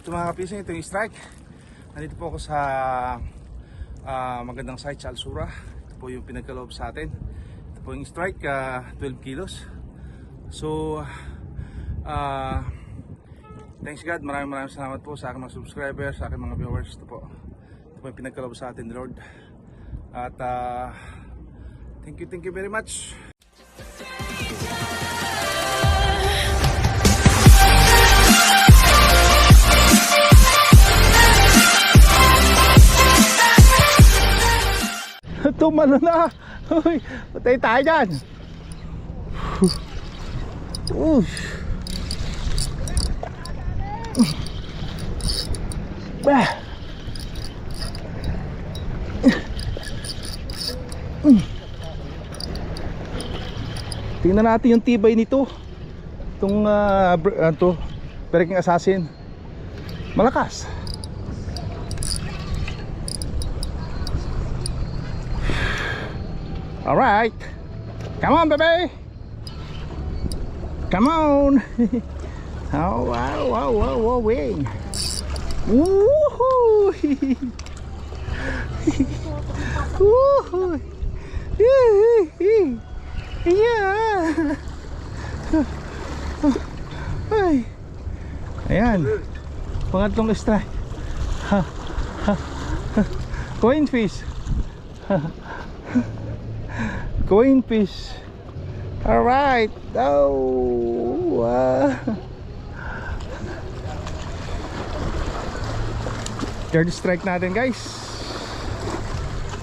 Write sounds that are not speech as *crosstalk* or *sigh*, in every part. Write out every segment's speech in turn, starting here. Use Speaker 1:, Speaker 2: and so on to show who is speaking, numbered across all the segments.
Speaker 1: ito mga kapising, ito yung strike. Nandito po ako sa ah, magandang site sa Alsura. Ito po yung pinagkaloob sa atin. Ito po yung strike, ah, 12 kilos. So, ah, thanks God, maraming maraming salamat po sa aking mga subscribers, sa aking mga viewers. Ito po, ito po yung pinagkaloob sa atin, Lord. At ah, thank you, thank you very much. Tumalo na. Uy, patay tayo dyan. Ush. Bah. Tingnan natin yung tibay nito. Itong uh, uh, to, Breaking Assassin. Malakas. All right. Come on, baby. Come on. *laughs* oh, wow, wow, wow, wow, wing. Woohoo. *laughs* Woohoo. *laughs* Yeah. Ay. Ayan. Pangatlong strike. Coin fish. Coin fish. All right. Oh. Uh. *laughs* Third strike natin, guys.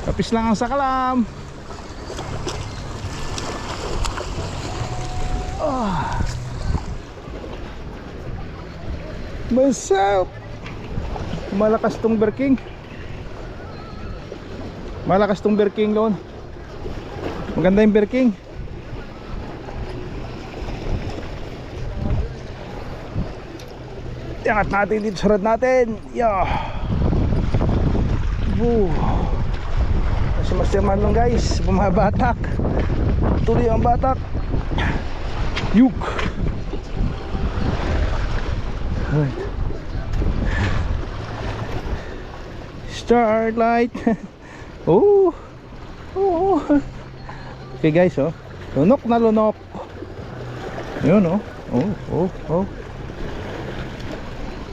Speaker 1: Tapis lang ang sakalam. Ah. Masap. Malakas tong berking. Malakas tong berking doon. Maganda yung berking. Iangat natin dito sa natin. Yeah. Woo. Si Master Marlon guys, bumabatak. Tuloy ang batak. Yuk. Starlight. *laughs* oh. Oh. Okay guys, oh. Lunok na lunok. Yun, oh. Oh, oh, oh.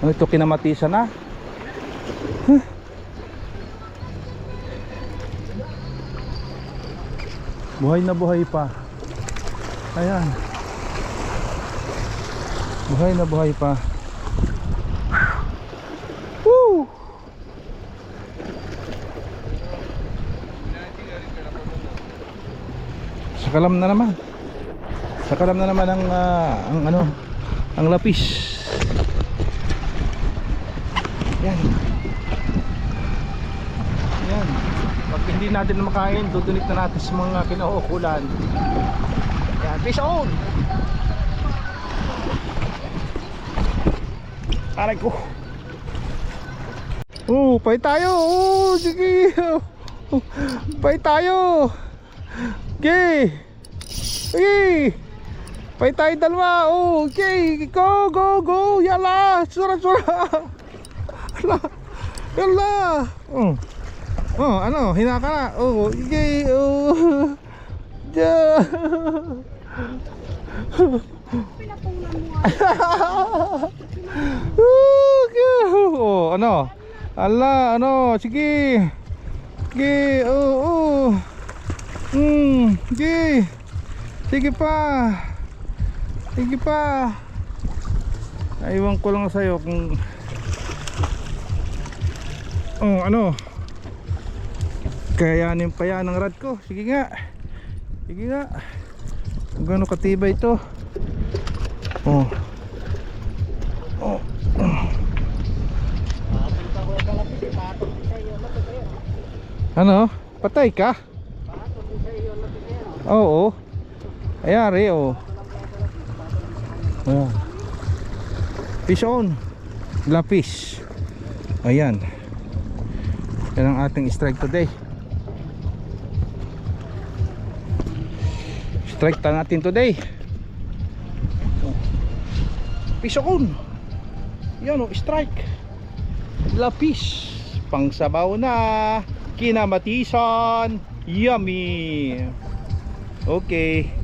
Speaker 1: Ano ito kinamatisan na? Huh. Buhay na buhay pa. Ayan. Buhay na buhay pa. Woo! Sakalam na naman. Sakalam na naman ang ah, ang ano, ang lapis. Yan. Yan. Pag hindi natin makain, dudunit na natin sa mga kinauukulan. Yan, fish on! Aray ko. Oh, pay tayo. Oh, sige. *laughs* Oh, pay tayo. Okay. Okay. Pay tayo dalawa. Oh, okay. Go, go, go. Yala. Sura, sura. *laughs* Yala. Yala. Oh. Oh, ano? Hina ka na. Oh, okay. Oh. Yeah. *laughs* Okay. Oh, ano? Ala, ano? Sige. Sige. Oh, oh. Hmm, sige. Sige pa. Sige pa. Aywan ko lang sa'yo kung Oh, ano? Kayanin pa yan ang rad ko. Sige nga. Sige nga. Kung gano'ng katibay ito. Oh. Oh. Ano? Patay ka? Oo. Ayari, oh. Ayan. Fish on. Lapis. Ayan. Yan ang ating strike today. Strike ta natin today. Fish on. Yan o, strike. Lapis. Pangsabaw na. Kinamatisan. Yummy. Okay.